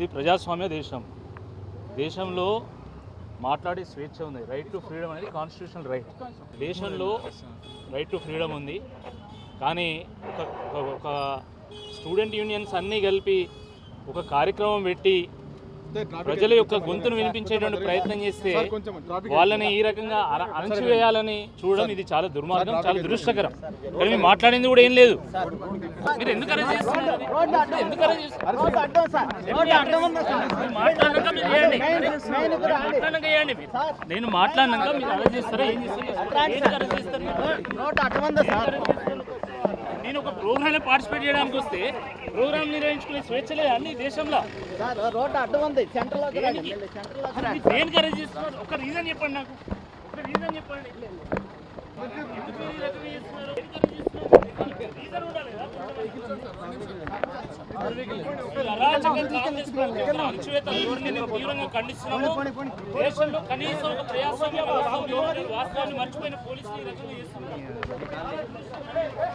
ఇది ప్రజాస్వామ్య దేశం. దేశంలో మాట్లాడే స్వేచ్ఛ ఉంది. రైట్ టు ఫ్రీడమ్ అనేది కాన్స్టిట్యూషనల్ రైట్ దేశంలో రైట్ టు ఫ్రీడమ్ ఉంది. కానీ ఒక ఒక- ఒక స్టూడెంట్ యూనియన్స్ అన్నీ కలిపి ఒక కార్యక్రమం పెట్టి ప్రజల యొక్క గొంతును వినిపించేటువంటి ప్రయత్నం చేస్తే వాళ్ళని ఈ రకంగా అణచివేయాలని చూడడం ఇది చాలా దుర్మార్గం చాలా దురదృష్టకరం. కానీ మీరు మాట్లాడింది కూడా ఏం లేదు. మీరు ఎందుకు అరెస్ట్ చేస్తున్నారు? ఎందుకు చేయండి. మీరు. నేను మాట్లాడినాక మీరు అరెస్ట్ చేస్తారా? ఏం చేస్తారు? ఎందుకు అరెస్ట్ చేస్తారు మీరు? నేను ఒక ప్రోగ్రామ్లో పార్టిసిపేట్ చేయడానికి వస్తే ప్రోగ్రామ్ నిర్వహించుకునే స్వేచ్ఛ లేదా అన్ని దేశంలో? రోడ్డు అడ్డం ఉంది. దేనికి? చేస్తున్నారు. ఒక రీజన్ చెప్పండి నాకు. ఒక రీజన్ చెప్పండి. తీవ్రంగా ఖండిస్తున్నాము. దేశంలో కనీసం ఒక వాస్తవాన్ని మర్చిపోయిన పోలీసులు ఈ రకంగా చేస్తున్నారు.